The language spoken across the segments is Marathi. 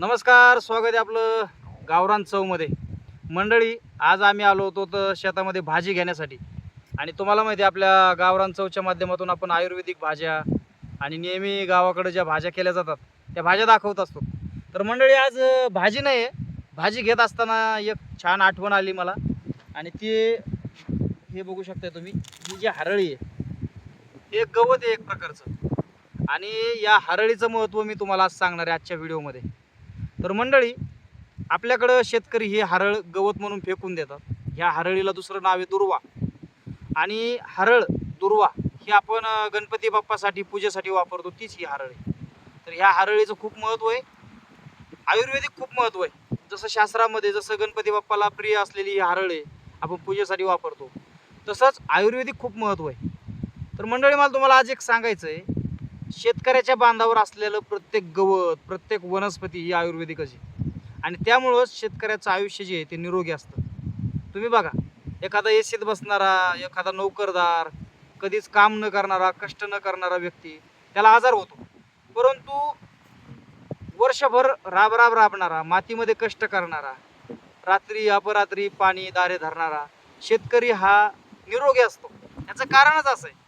नमस्कार स्वागत आहे आपलं गावरान चौमध्ये. मंडळी आज आम्ही आलो होतो तर शेतामध्ये भाजी घेण्यासाठी. आणि तुम्हाला माहिती आहे आपल्या गावरान चौच्या माध्यमातून आपण आयुर्वेदिक भाज्या आणि नेहमी गावाकडे ज्या भाज्या केल्या जातात त्या भाज्या दाखवत असतो. तर मंडळी आज भाजी नाही आहे. भाजी घेत असताना एक छान आठवण आली मला. आणि ती हे बघू शकता तुम्ही ही जी हरळी आहे एक गवत आहे एक प्रकारचं. आणि या हरळीचं महत्त्व मी तुम्हाला आज सांगणार आहे आजच्या व्हिडिओमध्ये. तर मंडळी आपल्याकडं शेतकरी हे हरळ गवत म्हणून फेकून देतात. ह्या हरळीला दुसरं नाव आहे दुर्वा. आणि हरळ दुर्वा ही आपण गणपती बाप्पासाठी पूजेसाठी वापरतो तीच ही हरळ. आहे तर ह्या हरळीचं खूप महत्त्व आहे. आयुर्वेदिक खूप महत्त्व आहे. जसं शास्त्रामध्ये जसं गणपती बाप्पाला प्रिय असलेली ही हरळ आहे आपण पूजेसाठी वापरतो. तसंच आयुर्वेदिक खूप महत्त्व आहे. तर मंडळी मला तुम्हाला आज एक सांगायचं आहे शेतकऱ्याच्या बांधावर असलेलं प्रत्येक गवत प्रत्येक वनस्पती ही आयुर्वेदिकच आहे. आणि त्यामुळंच शेतकऱ्याचं आयुष्य जे आहे ते निरोगी असतं. तुम्ही बघा एखादा एसीत बसणारा एखादा नोकरदार कधीच काम न करणारा कष्ट न करणारा व्यक्ती त्याला आजार होतो. परंतु वर्षभर राबराब राबणारा मातीमध्ये कष्ट करणारा रात्री अपरात्री पाणी दारे धरणारा शेतकरी हा निरोगी असतो. याचं कारणच असं आहे.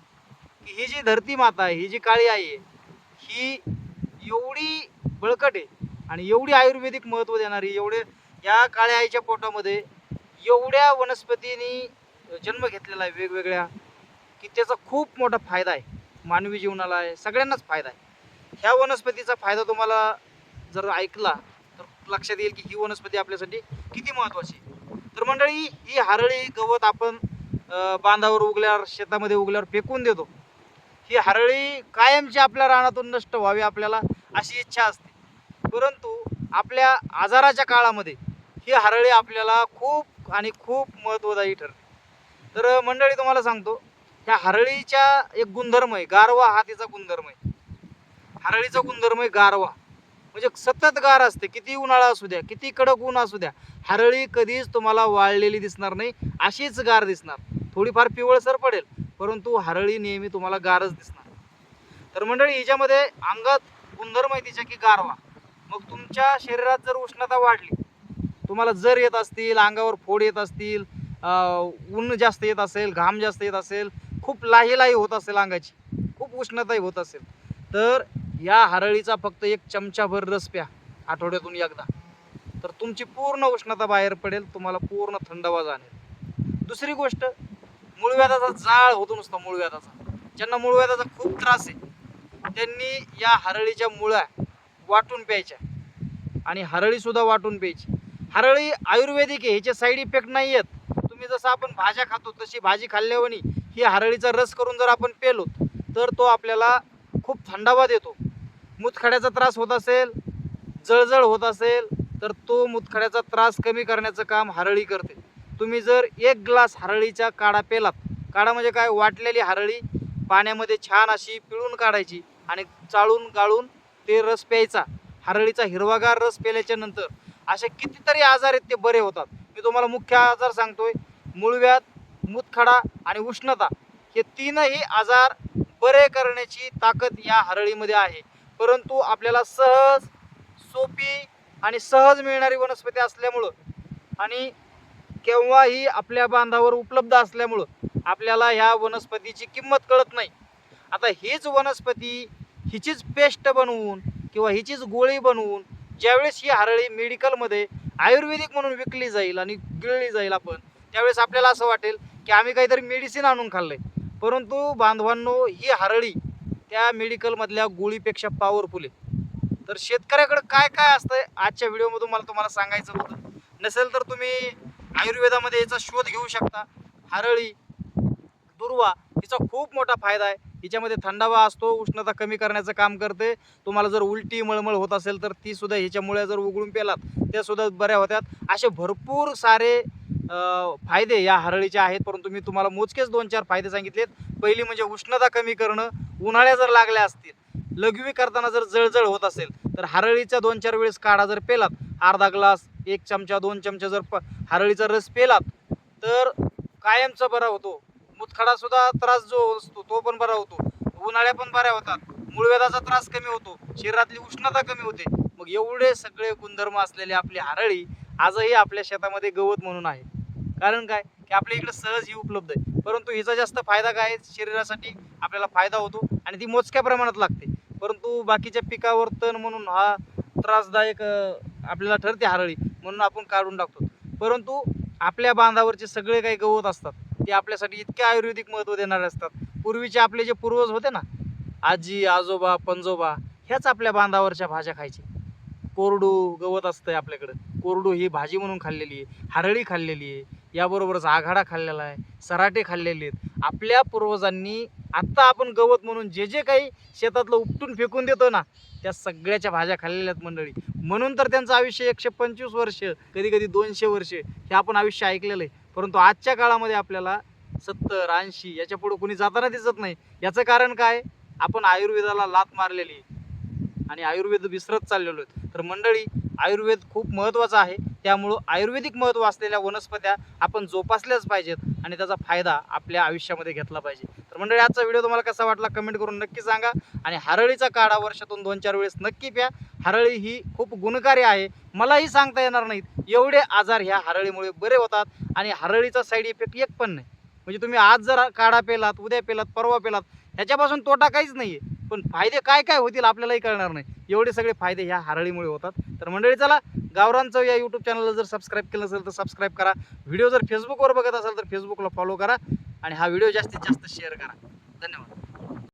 की ही जी धरती माता आहे ही जी काळी आई आहे ही एवढी बळकट आहे आणि एवढी आयुर्वेदिक महत्त्व देणारी एवढे या काळ्या आईच्या पोटामध्ये एवढ्या वनस्पतींनी जन्म घेतलेला आहे वेगवेगळ्या की त्याचा खूप मोठा फायदा आहे. मानवी जीवनाला आहे सगळ्यांनाच फायदा आहे. ह्या वनस्पतीचा फायदा तुम्हाला जर ऐकला तर लक्षात येईल की ही वनस्पती आपल्यासाठी किती महत्त्वाची आहे. तर मंडळी ही हरळी गवत आपण बांधावर उगल्यावर शेतामध्ये उगल्यावर फेकून देतो. ही हरळी कायमची आपल्या रानातून नष्ट व्हावी आपल्याला अशी इच्छा असते. परंतु आपल्या आजाराच्या काळामध्ये ही हरळी आपल्याला खूप आणि खूप महत्त्वदायी ठरते. तर मंडळी तुम्हाला सांगतो ह्या हरळीच्या एक गुणधर्म आहे गारवा हा तिचा गुणधर्म आहे. हरळीचा गुणधर्म आहे गारवा. म्हणजे सतत गार असते किती उन्हाळा असू द्या किती कडक ऊन असू द्या हरळी कधीच तुम्हाला वाळलेली दिसणार नाही अशीच गार दिसणार. थोडीफार पिवळसर पडेल परंतु हरळी नेहमी तुम्हाला गारच दिसणार. तर मंडळी हिच्यामध्ये अंगात गुणधर्म आहे तिच्या की गारवा. मग तुमच्या शरीरात जर उष्णता वाढली तुम्हाला जर येत असतील अंगावर फोड येत असतील ऊन जास्त येत असेल घाम जास्त येत असेल खूप लाही लाही होत असेल अंगाची खूप उष्णताही होत असेल तर या हरळीचा फक्त एक चमचाभर रस प्या आठवड्यातून एकदा. तर तुमची पूर्ण उष्णता बाहेर पडेल तुम्हाला पूर्ण थंडावा जाणेल. दुसरी गोष्ट मूळव्याधाचा जाळ होतो नुसता मूळव्याधाचा. ज्यांना मूळव्याधाचा खूप त्रास आहे त्यांनी या हरळीच्या मुळ्या वाटून प्यायच्या. आणि हरळीसुद्धा वाटून प्यायची. हरळी आयुर्वेदिक आहे ह्याचे साईड इफेक्ट नाही आहेत. तुम्ही जसं आपण भाज्या खातो तशी भाजी खाल्ल्यावर ही हरळीचा रस करून जर आपण पेलो तर तो आपल्याला खूप थंडावा देतो. मुतखड्याचा त्रास होत असेल जळजळ होत असेल तर तो मुतखड्याचा त्रास कमी करण्याचं काम हरळी करते. तुम्ही जर एक ग्लास हरळीचा काढा पेलात. काढा म्हणजे काय? वाटलेली हरळी पाण्यामध्ये छान अशी पिळून काढायची आणि चाळून गाळून ते रस प्यायचा. हरळीचा हिरवागार रस प्यायल्याच्या नंतर असे कितीतरी आजार आहेत ते बरे होतात. मी तुम्हाला मुख्य आजार सांगतोय. मूळव्याध मुतखडा आणि उष्णता हे तीनही आजार बरे करण्याची ताकद या हरळीमध्ये आहे. परंतु आपल्याला सहज सोपी आणि सहज मिळणारी वनस्पती असल्यामुळं आणि केव्हाही आपल्या बांधावर उपलब्ध असल्यामुळं आपल्याला ह्या वनस्पतीची किंमत कळत नाही. आता हीच वनस्पती हिचीच पेस्ट बनवून किंवा हिचीच गोळी बनवून ज्यावेळेस ही हरळी मेडिकलमध्ये आयुर्वेदिक म्हणून विकली जाईल आणि गिळली जाईल आपण त्यावेळेस आपल्याला असं वाटेल की आम्ही काहीतरी मेडिसिन आणून खाल्लं आहे परंतु बांधवांनो ही हरळी त्या मेडिकलमधल्या गोळीपेक्षा पॉवरफुल आहे. तर शेतकऱ्याकडं काय काय असतं आजच्या व्हिडिओमधून मला तुम्हाला सांगायचं होतं. नसेल तर तुम्ही आयुर्वेदामध्ये याचा शोध घेऊ शकता. हरळी दुर्वा हिचा खूप मोठा फायदा आहे. हिच्यामध्ये थंडावा असतो उष्णता कमी करण्याचं काम करते. तुम्हाला जर उलटी मळमळ होत असेल तर ती सुद्धा जर उघडून पेलात त्या सुद्धा बऱ्या होत्यात. असे भरपूर सारे फायदे या हरळीचे आहेत. परंतु मी तुम्हाला मोजकेच दोन चार फायदे सांगितलेत. पहिली म्हणजे उष्णता कमी करणं उन्हाळ्या जर लागल्या असतील लघवी करताना जर जळजळ होत असेल तर हरळीच्या दोन चार वेळेस काढा जर पेलात अर्धा ग्लास एक चमचा दोन चमचा जर प हरळीचा रस पेलात तर कायमचा बरा होतो. मुतखडासुद्धा त्रास जो असतो तो पण बरा होतो. उन्हाळ्या पण बऱ्या होतात. मूळव्याधाचा त्रास कमी होतो. शरीरातली उष्णता कमी होते. मग एवढे सगळे गुणधर्म असलेले आपली हरळी आजही आपल्या शेतामध्ये गवत म्हणून आहे. कारण काय? की आपल्या इकडे सहज ही उपलब्ध आहे. परंतु हिचा जास्त फायदा काय? आहे? शरीरासाठी आपल्याला फायदा होतो आणि ती मोजक्या प्रमाणात लागते. परंतु बाकीच्या पिकावर तण म्हणून हा त्रासदायक आपल्याला ठरते हरळी. म्हणून आपण काढून टाकतो. परंतु आपल्या बांधावरचे सगळे काही गवत असतात ते आपल्यासाठी इतके आयुर्वेदिक महत्त्व देणारे असतात. पूर्वीचे आपले जे पूर्वज होते ना आजी आजोबा पंजोबा ह्याच आपल्या बांधावरच्या भाज्या खायचे. कोरडू गवत असतंय आपल्याकडं. कोरडू ही भाजी म्हणून खाल्लेली आहे हरळी खाल्लेली आहे. याबरोबरच आघाडा खाल्लेला आहे सराटे खाल्लेले आहेत. आपल्या पूर्वजांनी आत्ता आपण गवत म्हणून जे जे काही शेतातलं उपटून फेकून देतो ना त्या सगळ्याच्या भाज्या खाल्लेल्या आहेत मंडळी. म्हणून तर त्यांचं आयुष्य एकशे पंचवीस वर्ष कधी कधी दोनशे वर्ष हे आपण आयुष्य ऐकलेलं आहे. परंतु आजच्या काळामध्ये आपल्याला सत्तर ऐंशी याच्या पुढं कोणी जाताना दिसत नाही. याचं कारण काय? आपण आयुर्वेदाला लात मारलेली आहे. आणि आयुर्वेद विसरत चाललेलो आहे. तर मंडळी आयुर्वेद खूप महत्त्वाचा आहे. त्यामुळं आयुर्वेदिक महत्त्व असलेल्या वनस्पत्या आपण जोपासल्याच पाहिजेत आणि त्याचा फायदा आपल्या आयुष्यामध्ये घेतला पाहिजे. तर मंडळी आजचा व्हिडिओ तुम्हाला कसा वाटला कमेंट करून नक्की सांगा आणि हरळीचा काढा वर्षातून दोन चार वेळेस नक्की प्या. हरळी ही खूप गुणकारी आहे. मलाही सांगता येणार नाहीत. एवढे आजार ह्या हरळीमुळे बरे होतात आणि हरळीचा साईड इफेक्ट एक पण नाही. म्हणजे तुम्ही आज जर काढा पेलात उद्या पेलात परवा पेलात ह्याच्यापासून तोटा काहीच नाही आहे पण फायदे काय काय होतील आपल्यालाही कळणार नाही. एवढे सगळे फायदे ह्या हरळीमुळे होतात. तर मंडळी चला गावरान चव या यूट्यूब चॅनलला जर सबस्क्राईब केलं असेल तर सबस्क्राईब करा. व्हिडिओ जर फेसबुकवर बघत असाल तर फेसबुकला फॉलो करा. आणि हा व्हिडिओ जास्तीत जास्त शेअर करा. धन्यवाद.